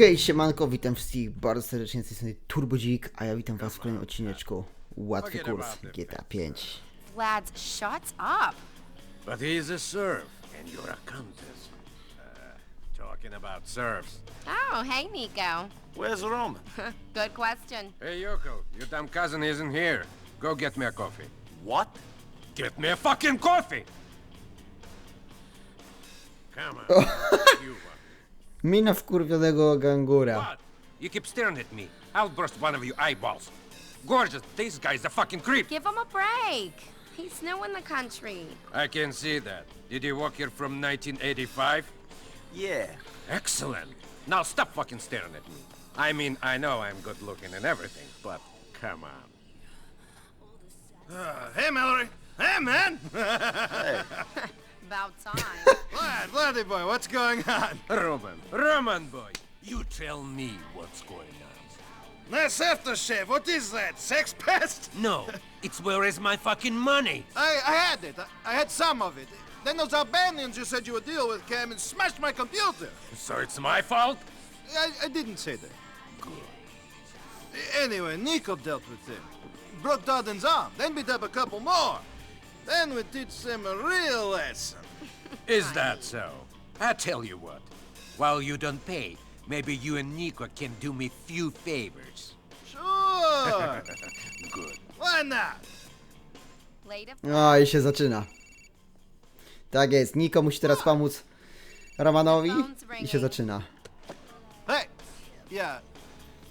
Hej, siemanko, witam wszystkich bardzo serdecznie z tej strony Turbodzik, a ja witam was w kolejnym odcineczku Łatwy kurs GTA 5. Lads, shuts up. But he's a serf, and you're a countess. Uh, talking about serfs. Oh, hey, Nico. Where's Roman? Good question. Hey, Yoko, your damn cousin isn't here. Go get me a coffee. What? Get me a fucking coffee! Come on. you. Mina wkurwionego gangura. What? You keep staring at me. I'll burst one of your eyeballs. Gorgeous, this guy's a fucking creep. Give him a break. He's new in the country. I can see that. Did you walk here from 1985? Yeah. Excellent. Now stop fucking staring at me. I mean, I know I'm good looking and everything, but come on. Uh, hey, Mallory. Hey, man. About time. Vlad, Vladdy boy, what's going on? Roman, Roman boy, you tell me what's going on. That's aftershave. What is that? Sex pest? No, it's where is my fucking money? I, I had it. I, I had some of it. Then those Albanians you said you would deal with came and smashed my computer. So it's my fault? I, I didn't say that. Good. Anyway, Nico dealt with him. Broke Darden's arm, then beat up a couple more. Then we teach them a real lesson. Is that so? I tell you what, while you don't pay, maybe you and Nico can do me few favors. Sure. Good. Why not? Later. O, i się zaczyna. Tak jest, Niko musi teraz pomóc Romanowi i się zaczyna. Hey, yeah,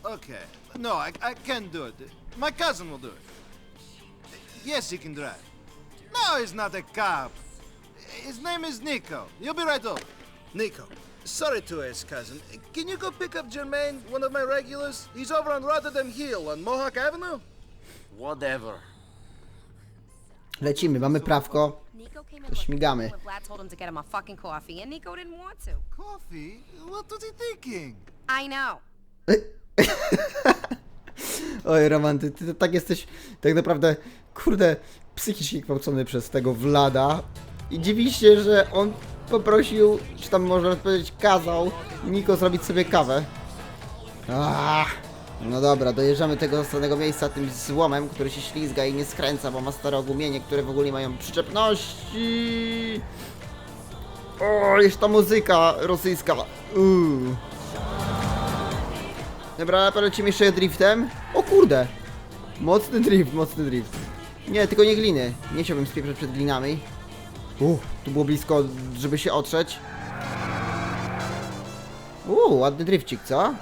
okay. No, I, I can't do it. My cousin will do it. Yes, he can drive. No, he's not a cop. His name is Nico. You'll be right over. Nico, sorry to ask, cousin. Can you go pick up Jermaine, one of my regulars? He's over on Rotterdam Hill on Mohawk Avenue. Whatever. Lecimy, mamy prawko. To śmigamy. Vlad told him to get him a fucking coffee, and Nico didn't want to. Coffee? What was he thinking? I know. Oj, Roman, ty, ty tak jesteś tak naprawdę, kurde, psychicznie gwałcony przez tego Vlada. I dziwi się, że on poprosił, czy tam można powiedzieć kazał, Niko zrobić sobie kawę. Ah, no dobra, dojeżdżamy do tego ostatniego miejsca tym złomem, który się ślizga i nie skręca, bo ma stare ogumienie, które w ogóle mają przyczepności. O, jest ta muzyka rosyjska. Uuu. Dobra, polecimy jeszcze driftem. O kurde! Mocny drift, mocny drift. Nie, tylko nie gliny. Nie chciałbym spieprzać przed glinami. Uff, tu było blisko, żeby się otrzeć. Uuu, ładny drifcik, co?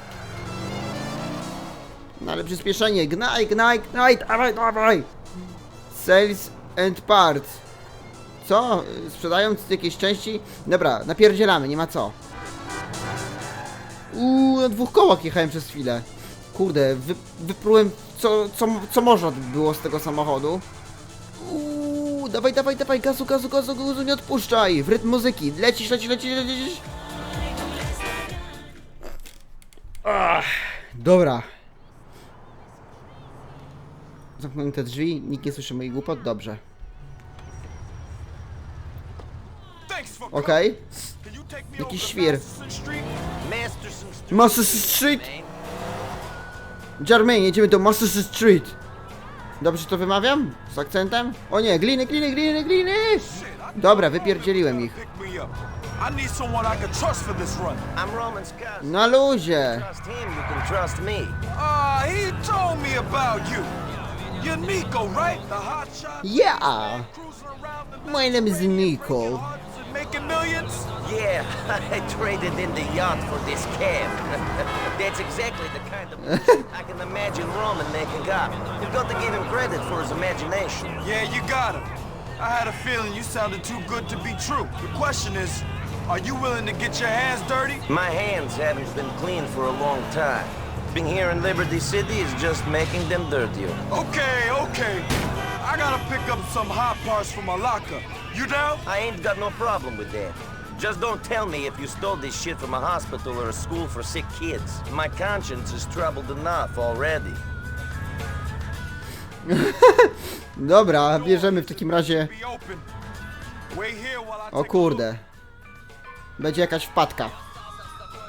No ale przyspieszenie, gnaj, gnaj, gnaj, dawaj, dawaj! Sales and parts. Co? Sprzedają jakieś części? Dobra, napierdzielamy, nie ma co. Uuu, na dwóch kołach jechałem przez chwilę. Kurde, wy, wyprułem co, co, co można było z tego samochodu. Dawaj, dawaj, dawaj, gazu, gazu, gazu, gazu, nie odpuszczaj. W rytm muzyki, lecisz, lecisz, lecisz, lecisz. Ach, dobra. Zamknąłem te drzwi, nikt nie słyszy moich głupot, dobrze. Okej. Jakiś świr. Masterson Street. Jermaine, jedziemy do Master Street! Dobrze to wymawiam? Z akcentem? O nie, gliny, gliny, gliny, gliny! Dobra, wypierdzieliłem ich. Na luzie! Ah. Yeah! My name is Nico. And making millions. Yeah, I traded in the yacht for this cab. That's exactly the kind of person I can imagine Roman making up. You've got to give him credit for his imagination. Yeah, you got him. I had a feeling you sounded too good to be true. The question is, are you willing to get your hands dirty? My hands haven't been clean for a long time. Being here in Liberty City is just making them dirtier. Okay, okay. I gotta pick up some hot parts for my locker. You down? I ain't got no problem with that. Just don't tell me if you stole this shit from a hospital or a school for sick kids. My conscience is troubled enough already. Dobra, bierzemy w takim razie... O kurde. Będzie jakaś wpadka.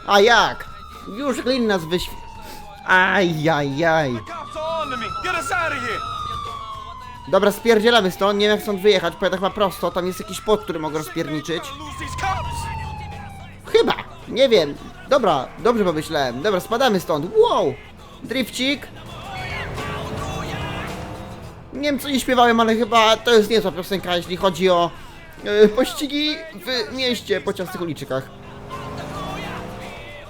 A jak? Już Glin nas wyśw... Ajajaj. Cops Dobra, spierdzielamy stąd, nie wiem jak stąd wyjechać, pojadę chyba prosto, tam jest jakiś pot, który mogę rozpierniczyć. Chyba, nie wiem. Dobra, dobrze pomyślałem. Dobra, spadamy stąd. Wow! Drifcik. Nie wiem co nie śpiewałem, ale chyba to jest niezła piosenka, jeśli chodzi o e, pościgi w mieście po ciastych uliczkach.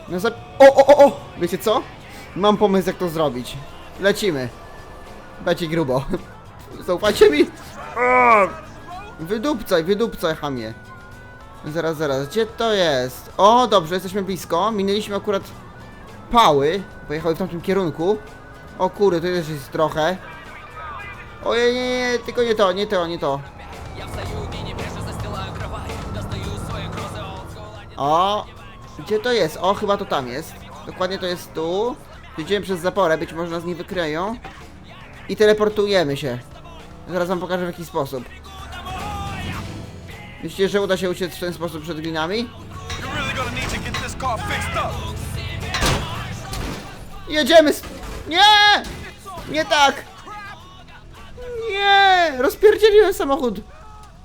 No za... O, o, o, o! Wiecie co? Mam pomysł jak to zrobić. Lecimy. Będzie grubo. Zaufacie mi? O! Wydupcaj, wydupcaj, hamie. Zaraz, zaraz, gdzie to jest? O, dobrze, jesteśmy blisko. Minęliśmy akurat pały. Pojechały w tamtym kierunku. O kurde, to też jest trochę. Ojej, nie, nie, nie, tylko nie to, nie to, nie to. O, gdzie to jest? O, chyba to tam jest. Dokładnie to jest tu. Idziemy przez zaporę, być może nas nie wykryją. I teleportujemy się. Zaraz wam pokażę w jaki sposób. Myślicie, że uda się uciec w ten sposób przed glinami? Jedziemy! Nie! Nie tak! Nie! Rozpierdzieliłem samochód!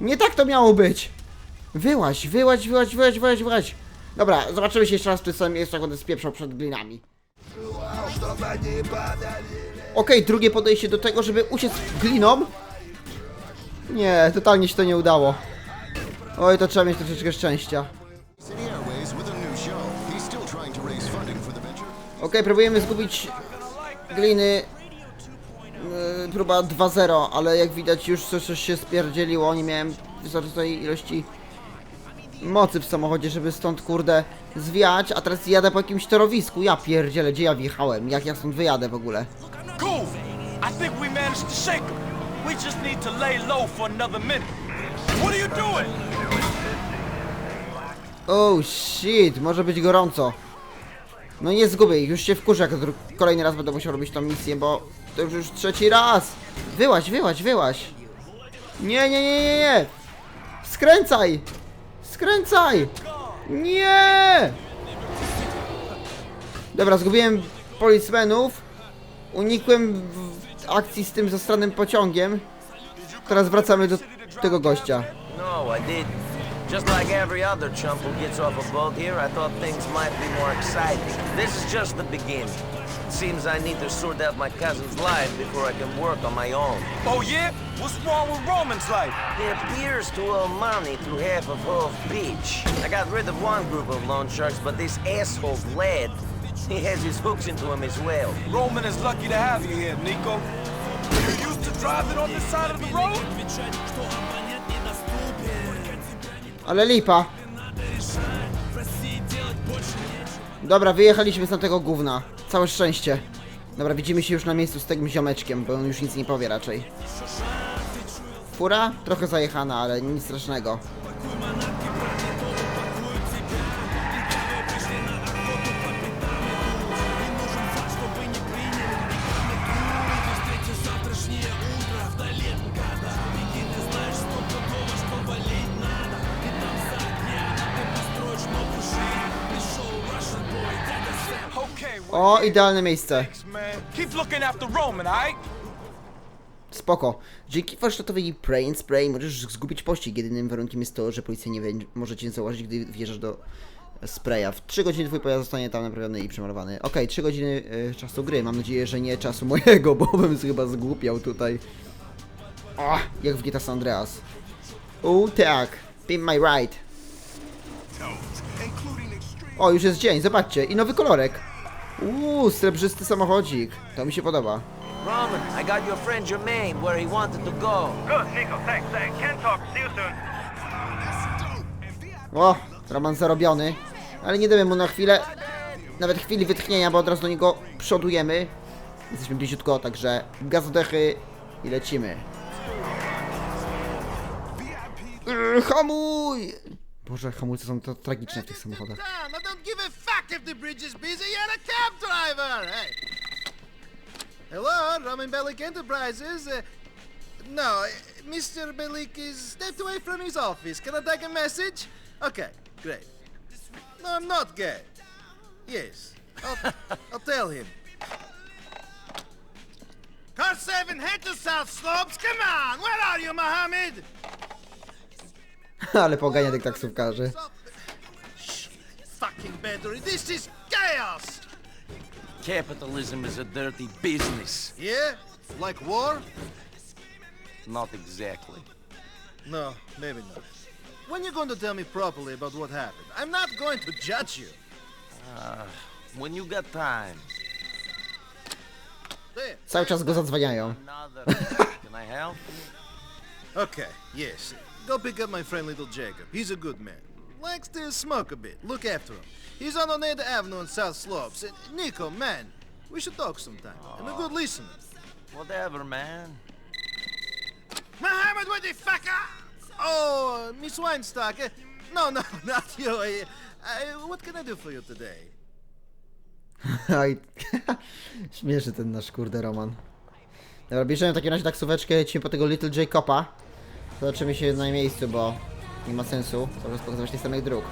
Nie tak to miało być! Wyłaź, wyłaź, wyłaź, wyłaź, wyłaź, wyłaź! Dobra, zobaczymy się jeszcze raz w tym samym miejscu, jak spieprzał przed glinami. Okej, drugie podejście do tego, żeby uciec glinom. Nie, totalnie się to nie udało. Oj, to trzeba mieć troszeczkę szczęścia. Okej, próbujemy zgubić gliny. Yy, próba 2-0, ale jak widać już coś, coś się spierdzieliło. Nie miałem wystarczającej ilości mocy w samochodzie, żeby stąd kurde zwiać, a teraz jadę po jakimś torowisku. Ja pierdzielę, gdzie ja wjechałem? Jak ja stąd wyjadę w ogóle? Cool. I think we managed to shake. We just need to lay low for another minute. What are you doing? Oh shit, może być gorąco. No nie zgubię ich, już się wkurzę, jak kolejny raz będę musiał robić tą misję, bo to już, już trzeci raz. Wyłaź, wyłaź, wyłaź. Nie, nie, nie, nie, nie. Skręcaj. Skręcaj. Nie. Dobra, zgubiłem policmenów. Unikłem w akcji z tym zastranym pociągiem. Teraz wracamy do tego gościa. No, I did. Just like every other chump who gets off a boat here, I thought things might be more exciting. This is just the beginning. Seems I need to sort out my cousin's life before I can work on my own. Oh yeah? What's wrong with Roman's life? He appears to owe money to half of Hove Beach. I got rid of one group of loan sharks, but this asshole Vlad, he has his hooks into him as well. Roman is lucky to have you here, Nico. You used to driving on this side of the road? Ale lipa. Dobra, wyjechaliśmy z tamtego gówna. Całe szczęście. Dobra, widzimy się już na miejscu z tym ziomeczkiem, bo on już nic nie powie raczej. Fura? Trochę zajechana, ale nic strasznego. O, idealne miejsce. Spoko. Dzięki warsztatowi Pray and Spray możesz zgubić pościg. Jedynym warunkiem jest to, że policja nie może cię zauważyć, gdy wjeżdżasz do spraya. W 3 godziny twój pojazd zostanie tam naprawiony i przemalowany. Okej, 3 godziny e, czasu gry. Mam nadzieję, że nie czasu mojego, bo bym chyba zgłupiał tutaj. O, jak w GTA San Andreas. O, tak. Be my right. O, już jest dzień, zobaczcie. I nowy kolorek. Uuu, srebrzysty samochodzik. To mi się podoba. Roman, I got your friend Jermaine where he wanted to go. Good, Nico. Thanks. Thanks. Talk. See you soon. O, Roman zarobiony. Ale nie damy mu na chwilę, nawet chwili wytchnienia, bo od razu do niego przodujemy. Jesteśmy bliziutko, także gazodechy i lecimy. Hamuj! Boże, hamulce są to tragiczne w tych samochodach. I don't give a fuck if the bridge is busy. You're a cab driver. Hey. Hello, Roman Bellic Enterprises. Uh, no, uh, Mr. Bellic is stepped away from his office. Can I take a message? Okay, great. No, I'm not gay. Yes. I'll, I'll tell him. Car 7, head to South Slopes. Come on! Where are you, Mohammed? Ale pogania tych taksówkarzy. Fucking battery. This is chaos! Capitalism is a dirty business. Yeah? Like war? Not exactly. No, maybe not. When you going to tell me properly about what happened? I'm not going to judge you. When you got time. There. Cały czas go zadzwaniają. Another. Can I help? Okay, yes. Go pick up my friend little Jacob. He's a good man. Likes to smoke a bit. Look after him. He's on Oneida Avenue in South Slopes. And Nico, man, we should talk sometime. I'm a good listener. Whatever, man. Mohammed, what the fuck? ah? Oh, Miss Weinstock. eh, No, no, not you. I, I, what can I do for you today? Oj, śmieszy ten nasz kurde Roman. Dobra, bierzemy w takim razie taksóweczkę, lecimy po tego Little Jacoba. Zobaczymy się na miejscu, bo nie ma sensu. Cały czas pokazywać tych samych dróg.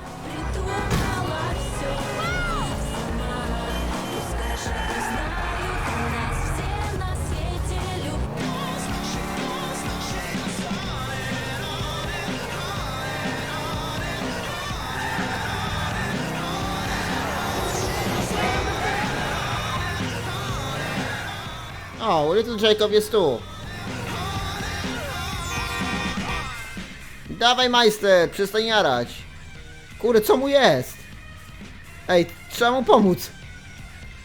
O, Little Jacob jest tu. Dawaj majster, przestań jarać. Kurde, co mu jest? Ej, trzeba mu pomóc.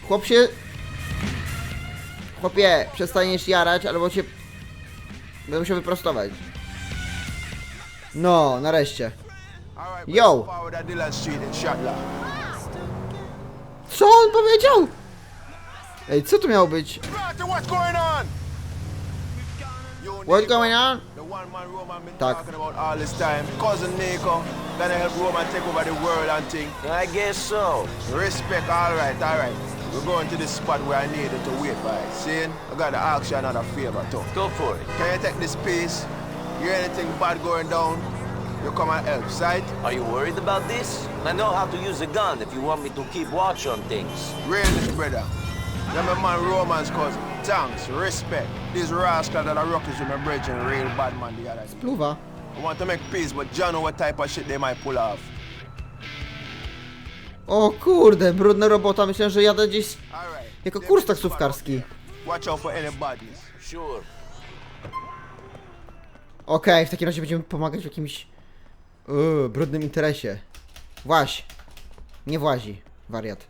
Chłop się... Chłopie, przestaniesz jarać, albo cię... Będę musiał wyprostować. No, nareszcie. Yo! Co on powiedział? Ej, co to miało być? Marty, what's going on? You What's Nico, going on? The one man Roman been Tak. talking about all this time. Cousin Nico, gonna help Roman take over the world and thing. I guess so. Respect, alright, alright. We're going to this spot where I needed to wait by. Seeing? I gotta ask you another favor too. Go for it. Can you take this piece? Hear anything bad going down? You come and help, sight? Are you worried about this? I know how to use a gun if you want me to keep watch on things. Really, brother. You're my man Roman's cousin. Thanks, respect. These rascals that are rockies with my brethren, real bad man the other day. I want to make peace, but John know what type of shit they might pull off. O kurde, brudna robota. Myślałem, że jadę gdzieś jako kurs taksówkarski. Watch out for any baddies. Sure. Okej, w takim razie będziemy pomagać w jakimś yy, brudnym interesie. Właź. Nie włazi, wariat.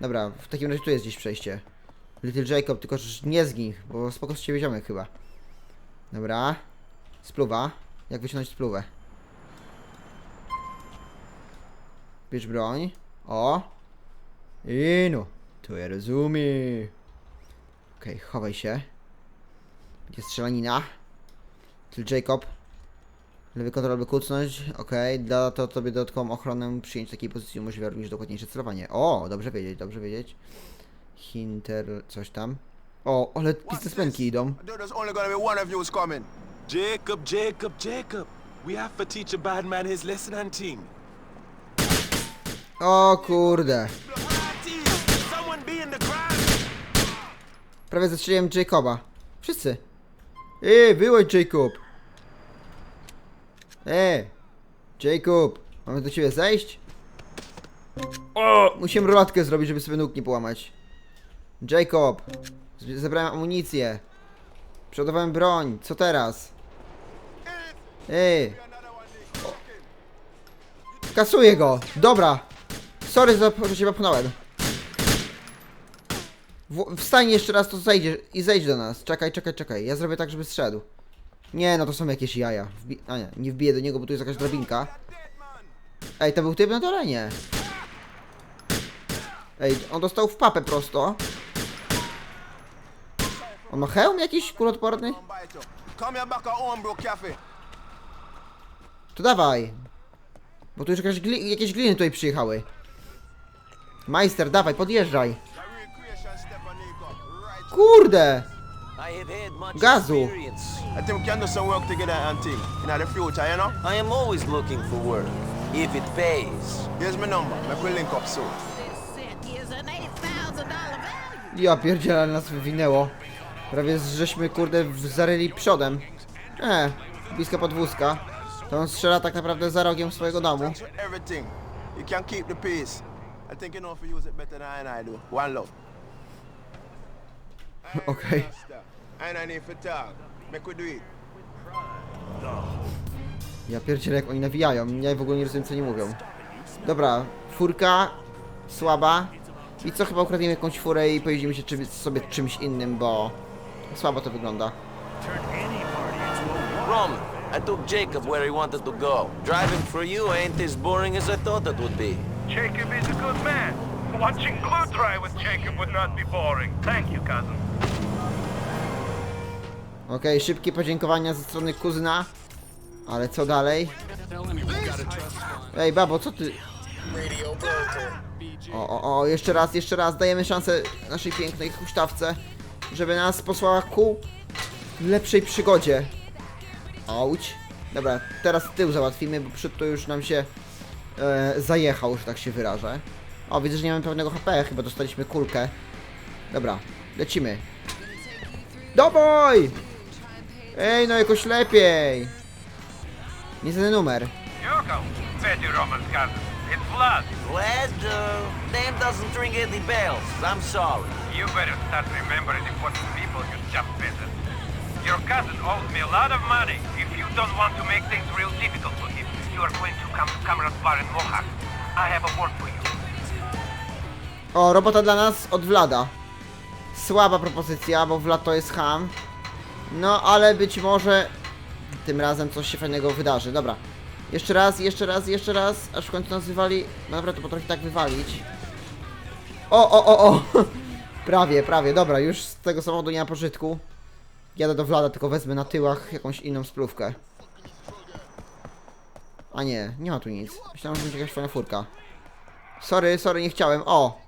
Dobra, w takim razie tu jest gdzieś przejście. Little Jacob, tylko że nie zgin, bo spoko z ciebie ziomek chyba. Dobra. Spluwa. Jak wyciągnąć spluwę? Bierz broń. O. I no. To ja. Okej, chowaj się. Będzie strzelanina. Little Jacob. Lewy kontrol, by kucnąć. Okej, da to tobie dodatkową ochronę. Przyjęcie takiej pozycji umożliwia również dokładniejsze celowanie. O, dobrze wiedzieć, dobrze wiedzieć. Hinter, coś tam. O, ale biznesmenki idą. I thought there's only gonna be one of you who's coming. Jacob, Jacob, Jacob. We have to teach a bad man his lesson and thing. O kurde. Prawie zastrzeliłem Jacoba. Wszyscy. Ej, wyłącz Jacob. Ej, Jacob. Mamy do ciebie zejść? O! Musimy rolatkę zrobić, żeby sobie nóg nie połamać. Jacob. Zebrałem amunicję. Przodowałem broń. Co teraz? Ej. Kasuję go. Dobra. Sorry, za że się popchnąłem. Wstań jeszcze raz, to zejdzie i zejdź do nas. Czekaj, czekaj, czekaj. Ja zrobię tak, żeby zszedł. Nie, no to są jakieś jaja. Wbi A nie, nie wbiję do niego, bo tu jest jakaś drabinka. Ej, to był typ na terenie. Ej, on dostał w papę prosto. On ma hełm jakiś by to. Dawaj. Bo tu już jakaś gli jakieś gliny tutaj przyjechały. Majster, dawaj, podjeżdżaj. Kurde! Gazu. experience. I think we can do some work together and thing. In the future, you know? I am always looking for work. If it pays. Here's my number. Make we link up soon. This cent is an eight thousand Ja pierdzielę, nas wywinęło. Prawie żeśmy kurde zaryli przodem. E, blisko podwózka. To on strzela tak naprawdę za rogiem swojego domu. Okej. It. Ja pierdzielę jak oni nawijają. Ja w ogóle nie rozumiem co oni mówią. Dobra, furka słaba. I co chyba ukradniemy jakąś furę i pojedziemy się czym, sobie czymś innym, bo słabo to wygląda. Roman, I took Jacob where he wanted to go. Driving for you ain't as boring as I thought it would be. Jacob is a good man. Watching glue dry with Jacob would not be boring. Thank you, cousin. Okej, szybkie podziękowania ze strony kuzyna. Ale co dalej? Ej, babo, co ty? O, o, o, jeszcze raz, jeszcze raz. Dajemy szansę naszej pięknej huśtawce, żeby nas posłała ku lepszej przygodzie. Auć. Dobra, teraz tył załatwimy, bo przed to już nam się e, zajechał, że tak się wyrażę. O, widzę, że nie mamy pełnego HP, chyba dostaliśmy kulkę. Dobra, lecimy. Dawaj! Ej, no jakoś lepiej. Nie ten numer. Yoko, Betty Roman's cousin. It's Vlad. Glad, uh, name doesn't ring any bells. I'm sorry. You better start remembering important people you. Your cousin owes me a lot of money. If you don't want to make things real difficult for him, you are going to come to bar in Mohawk. I have a word for you. O, robota dla nas od Vlada. Słaba propozycja, bo Vlad to jest ham. No, ale być może tym razem coś się fajnego wydarzy. Dobra. Jeszcze raz, jeszcze raz, jeszcze raz, aż w końcu nas wywali. Dobra, to potrafi tak wywalić. O, o, o, o! Prawie, prawie, dobra, już z tego samochodu nie ma pożytku. Jadę do Vlada, tylko wezmę na tyłach jakąś inną splówkę. A nie, nie ma tu nic. Myślałem, że będzie jakaś fajna furka. Sorry, sorry, nie chciałem. O!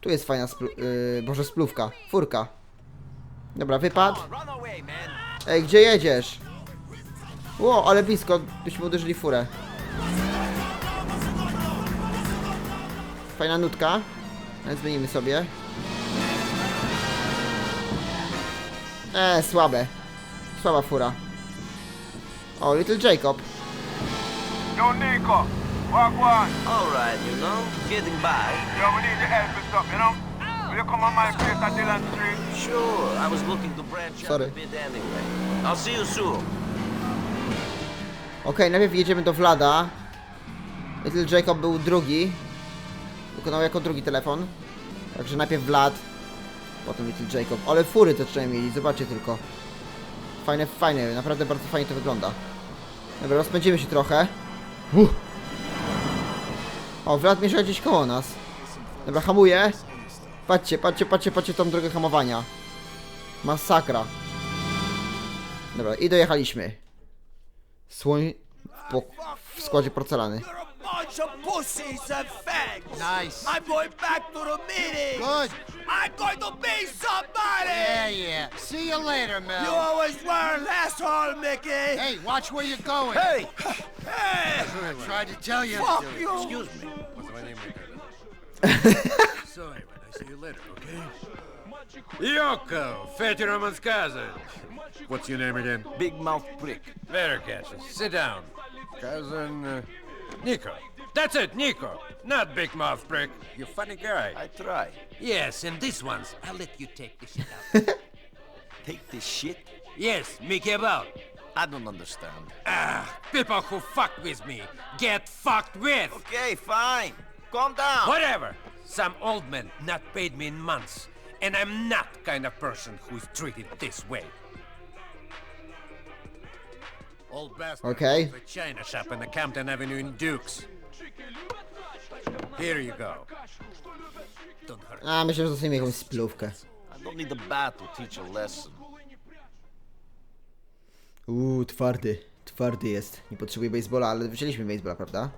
Tu jest fajna. Yy, boże, splówka. Furka. Dobra, wypad. Ej, gdzie jedziesz? Ło, ale blisko, byśmy uderzyli furę. Fajna nutka. Ale zmienimy sobie. Eee, słabe. Słaba fura. O, Little Jacob. Yo, Nico. Walk one. All right, you know, getting by. Yo, we need your help with something, you know? Will you come on my place at Dillon Street? Sure, I was looking to branch out Sorry. a bit anyway. I'll see you soon. Okej, najpierw jedziemy do Vlada. Little Jacob był drugi. Wykonał jako drugi telefon. Także najpierw Vlad, potem Little Jacob. Ale fury te trzeba mieli, zobaczcie tylko. Fajne, fajne, naprawdę bardzo fajnie to wygląda. Dobra, rozpędzimy się trochę. Uff. O, Vlad mieszka gdzieś koło nas. Dobra, hamuje. Patrzcie, patrzcie, patrzcie, patrzcie tą drogę hamowania. Masakra. Dobra, i dojechaliśmy. Słoń w, w składzie porcelany. Bunch of pussies and fags. Nice. I'm going back to the meeting. Good. I'm going to be somebody. Yeah, yeah. See you later, Mel. You always were an asshole, Mickey. Hey, watch where you're going. Hey. Hey. I tried to tell you. Fuck you. Excuse me. Sorry, man. I see you later, okay? Yoko, Fatty Roman's cousin. What's your name again? Big mouth prick. Very catchy. Sit down. Cousin uh, Nico. That's it, Nico. Not Big Mouth Prick. You funny guy. I try. Yes, and this one's I'll let you take the shit out. Take this shit. yes, Mickey about. I don't understand. Ah, people who fuck with me get fucked with. Okay, fine. Calm down. Whatever. Some old man not paid me in months, and I'm not kind of person who is treated this way. Old bastard Okay. a china shop in the Campton Avenue in Dukes. Here you go. Don't hurt. A, myślę, że dostaniemy jakąś splówkę. I don't need a bat to teach a lesson. Uuu, twardy. Twardy jest. Nie potrzebuje baseballa, ale wzięliśmy baseballa, prawda?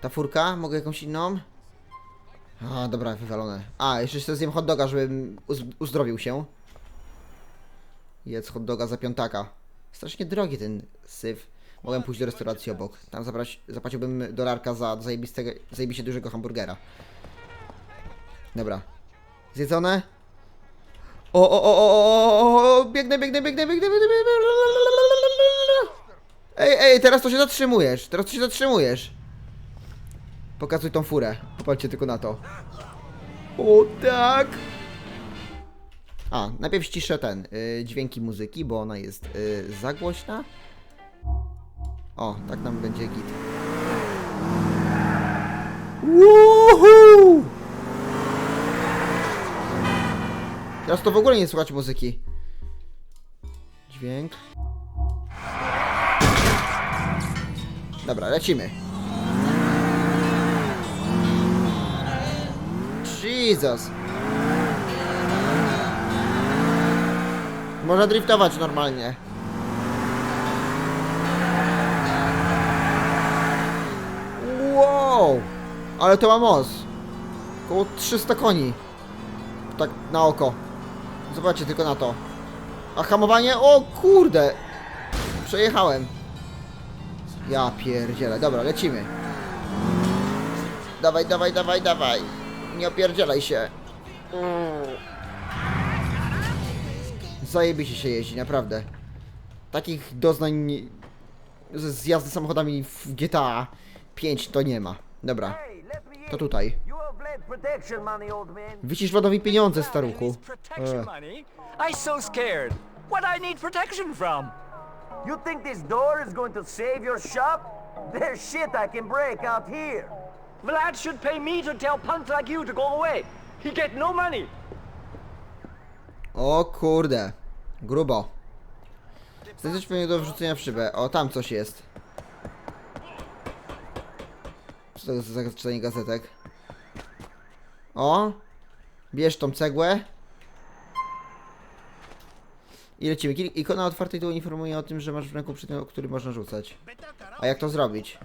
Ta furka? Mogę jakąś inną? A, dobra, wywalone. A, jeszcze sobie zjem hot doga, żebym uz uzdrowił się. Jedz hot doga za piątaka. Strasznie drogi ten syf. Mogłem pójść do restauracji obok. Tam zabrać, zapłaciłbym dolarka za zajebistego, zajebiście dużego hamburgera. Dobra. Zjedzone? O, o, o, o, o, o, biegnę, biegnę, biegnę, biegnę, biegnę, biegnę. Ej, ej, teraz to się zatrzymujesz, teraz to się zatrzymujesz. Pokazuj tą furę, popatrzcie tylko na to. O, tak. A, najpierw ściszę ten, y, dźwięki muzyki, bo ona jest y, za głośna. O, tak nam będzie git. Woohoo! Teraz to w ogóle nie słychać muzyki. Dźwięk. Dobra, lecimy. Jesus. Można driftować normalnie. Wow! Ale to ma moc. Około 300 koni. Tak na oko. Zobaczcie tylko na to. A hamowanie? O kurde! Przejechałem. Ja pierdzielę. Dobra, lecimy. Dawaj, dawaj, dawaj, dawaj. Nie opierdzielaj się. Zajebiście się jeździ, naprawdę. Takich doznań z jazdy samochodami w GTA 5 to nie ma. Dobra, to tutaj. Wycisz Władowi pieniądze, staruchu. E. You think this door is going to save your shop? There's shit I can break out here. Vlad should pay me to tell punks like you to go away. He get no money. O kurde. Grubo. Znajdziesz pewnie do wrzucenia w szybę. O, tam coś jest. Co to jest za czytanie gazetek? O! Bierz tą cegłę. I lecimy. Ikona otwartej tu informuje o tym, że masz w ręku przedmiot, który można rzucać. A jak to zrobić?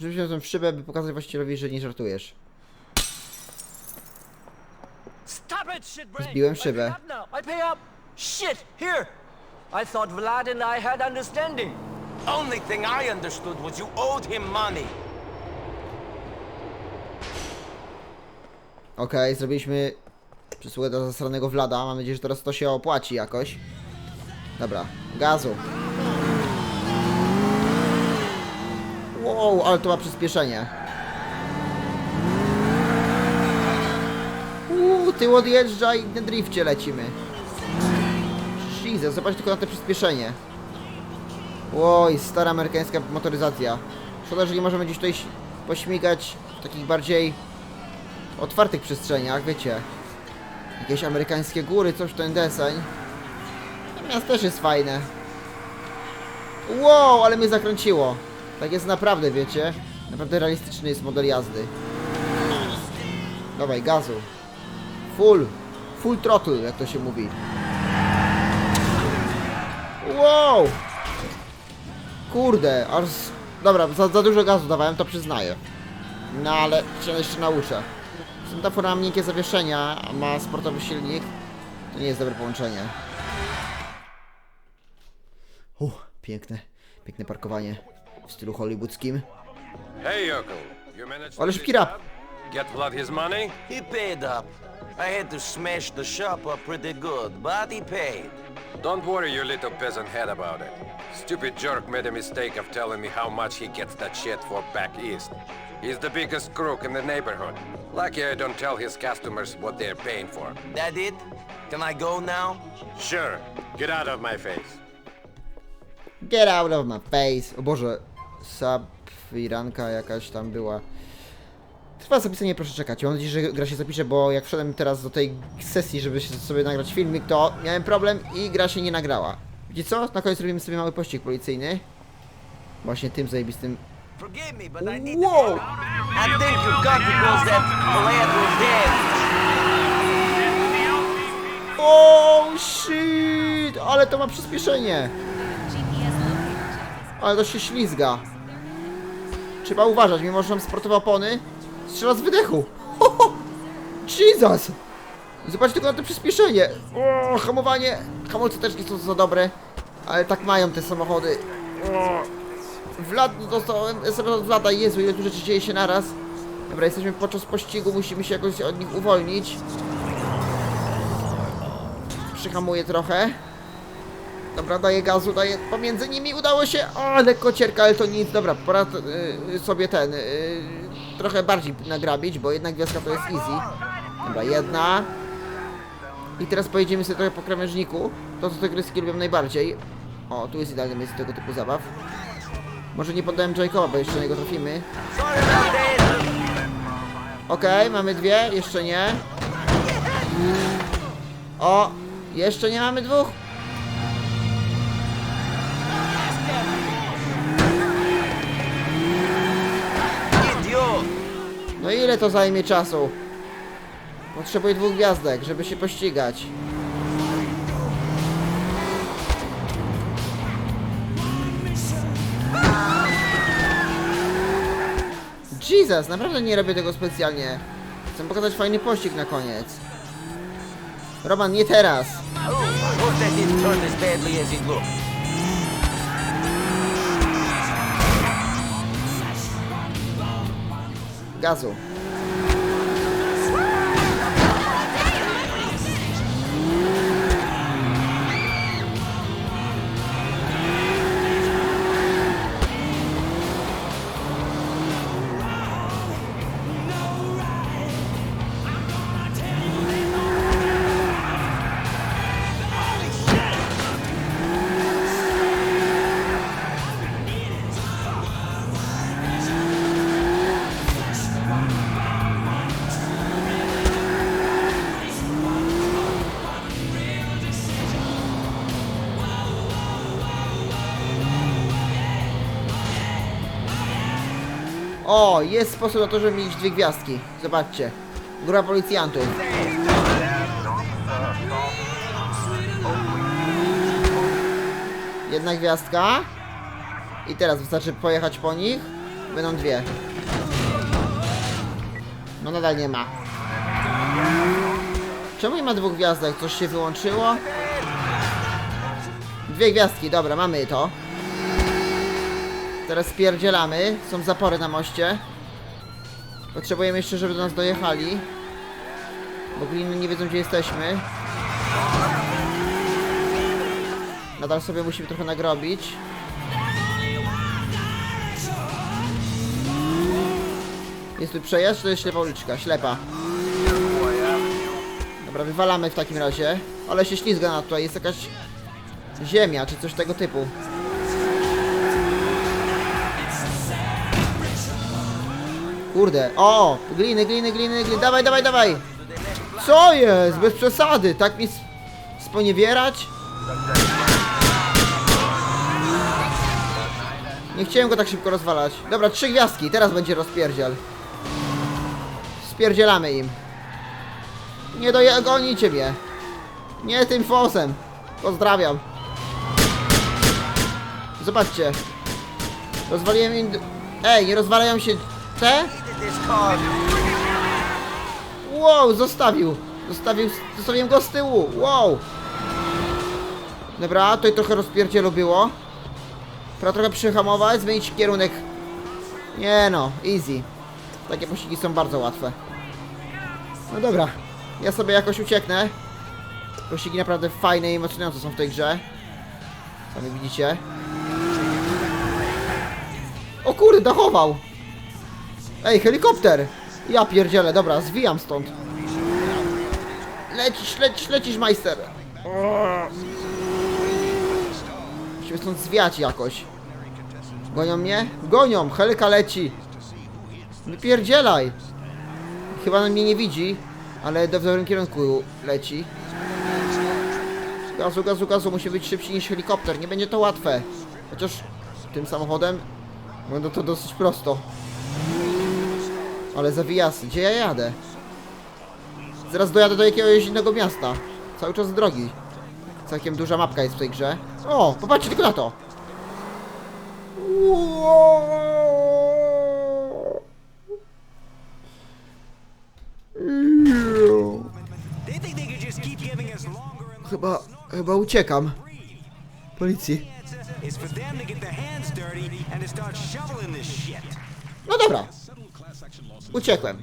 Żeby się w szybę, by pokazać właścicielowi, że nie żartujesz. Stop it, shit. Zbiłem I pay szybę. I pay up. Shit, here. I thought Vlad and I had understanding. Only thing I understood was you owed him money. Okej, zrobiliśmy przysługę do zasranego Vlada. Mam nadzieję, że teraz to się opłaci jakoś. Dobra, gazu. Wow, ale to ma przyspieszenie. Tył odjeżdża i na drifcie lecimy. Jesus, zobacz tylko na to przyspieszenie. Oj, stara amerykańska motoryzacja. Szkoda, że nie możemy gdzieś tutaj pośmigać w takich bardziej otwartych przestrzeniach, wiecie. Jakieś amerykańskie góry, coś ten deseń. Natomiast też jest fajne. Wow, ale mnie zakręciło. Tak jest naprawdę, wiecie. Naprawdę realistyczny jest model jazdy. Dawaj, gazu. Full. Full throttle, jak to się mówi. Wow! Kurde, aż... Dobra, za, za dużo gazu dawałem, to przyznaję. No ale się jeszcze nauczę. Ta fura ma miękkie zawieszenia, a ma sportowy silnik. To nie jest dobre połączenie. Uff, piękne. Piękne parkowanie w stylu hollywoodzkim. Hey, Uncle. You managed to Ale this job? Get Vlad his money? He paid up. I had to smash the shop up pretty good, but he paid. Don't worry your little peasant head about it. Stupid jerk made a mistake of telling me how much he gets that shit for back east. He's the biggest crook in the neighborhood. Lucky I don't tell his customers what they're paying for. That it? Can I go now? Sure. Get out of my face. Get out of my face. O Boże, Safiranka jakaś tam była. Trwa zapisanie, proszę czekać. Mam nadzieję, że gra się zapisze, bo jak wszedłem teraz do tej sesji, żeby sobie nagrać filmik, to miałem problem i gra się nie nagrała. Wiecie co? Na koniec robimy sobie mały pościg policyjny. Właśnie tym zajebistym. Wow! Oh shit! Ale to ma przyspieszenie! Ale to się ślizga. Trzeba uważać, mimo że mam sportowe opony, strzela z wydechu. Ho, ho. Jesus! Zobaczcie tylko na to przyspieszenie. O, hamowanie. Hamulce też nie są za dobre, ale tak mają te samochody. O. Vlad, dostałem SMS od Vlada, Jezu, ile tu rzeczy dzieje się naraz. Dobra, jesteśmy podczas pościgu, musimy się jakoś od nich uwolnić. Przyhamuję trochę. Dobra, daję gazu, daję pomiędzy nimi, udało się. O, lekko cierka, ale to nic. Dobra, pora y, sobie ten, y, trochę bardziej nagrabić, bo jednak gwiazdka to jest easy. Dobra, jedna. I teraz pojedziemy sobie trochę po krawężniku. To, co te gryski lubią najbardziej. O, tu jest idealne miejsce tego typu zabaw. Może nie poddałem Jacoba, bo jeszcze na niego trafimy. Okej, mamy dwie, jeszcze nie. O, jeszcze nie mamy dwóch. No ile to zajmie czasu? Potrzebuję dwóch gwiazdek, żeby się pościgać. Jesus, naprawdę nie robię tego specjalnie. Chcę pokazać fajny pościg na koniec. Roman, nie teraz. Gasou. Jest sposób na to, żeby mieć dwie gwiazdki. Zobaczcie. Góra policjantów. Jedna gwiazdka. I teraz wystarczy pojechać po nich. Będą dwie. No nadal nie ma. Czemu nie ma dwóch gwiazdek? Coś się wyłączyło? Dwie gwiazdki, dobra, mamy to. Teraz spierdzielamy. Są zapory na moście. Potrzebujemy jeszcze, żeby do nas dojechali. Bo gliny nie wiedzą, gdzie jesteśmy. Nadal sobie musimy trochę nagrobić. Jest tu przejazd, to jest ślepa uliczka? Ślepa. Dobra, wywalamy w takim razie. Ale się ślizga na tutaj, jest jakaś ziemia, czy coś tego typu. Kurde, o! Gliny, gliny, gliny, gliny, dawaj, dawaj, dawaj! Co jest? Bez przesady, tak mi sp- sponiewierać? Nie chciałem go tak szybko rozwalać. Dobra, trzy gwiazdki, teraz będzie rozpierdziel. Spierdzielamy im. Nie dogonicie mnie. Nie tym fosem. Pozdrawiam. Zobaczcie. Rozwaliłem im... Ej, nie rozwalają się te? This. Wow, zostawił. Zostawił, zostawiłem go z tyłu. Wow. Dobra, tutaj trochę rozpierdzielu było. Trzeba trochę przyhamować, zmienić kierunek. Nie no, easy. Takie pościgi są bardzo łatwe. No dobra, ja sobie jakoś ucieknę. Pościgi naprawdę fajne i emocjonujące są w tej grze. Sami widzicie. O kurde, dachował! Ej, helikopter! Ja pierdzielę, dobra, zwijam stąd. Lecisz, lecisz, lecisz, majster! Musimy stąd zwiać jakoś. Gonią mnie? Gonią, helka leci. Wypierdzielaj! Chyba na mnie nie widzi, ale do w dobrym kierunku leci. Gazu, gazu, gazu, musi być szybciej niż helikopter, nie będzie to łatwe. Chociaż tym samochodem będę to dosyć prosto. Ale zawijasy, gdzie ja jadę? Zaraz dojadę do jakiegoś innego miasta. Cały czas z drogi. Całkiem duża mapka jest w tej grze. O, popatrzcie tylko na to. Chyba, chyba uciekam. Policji. No dobra. Uciekłem.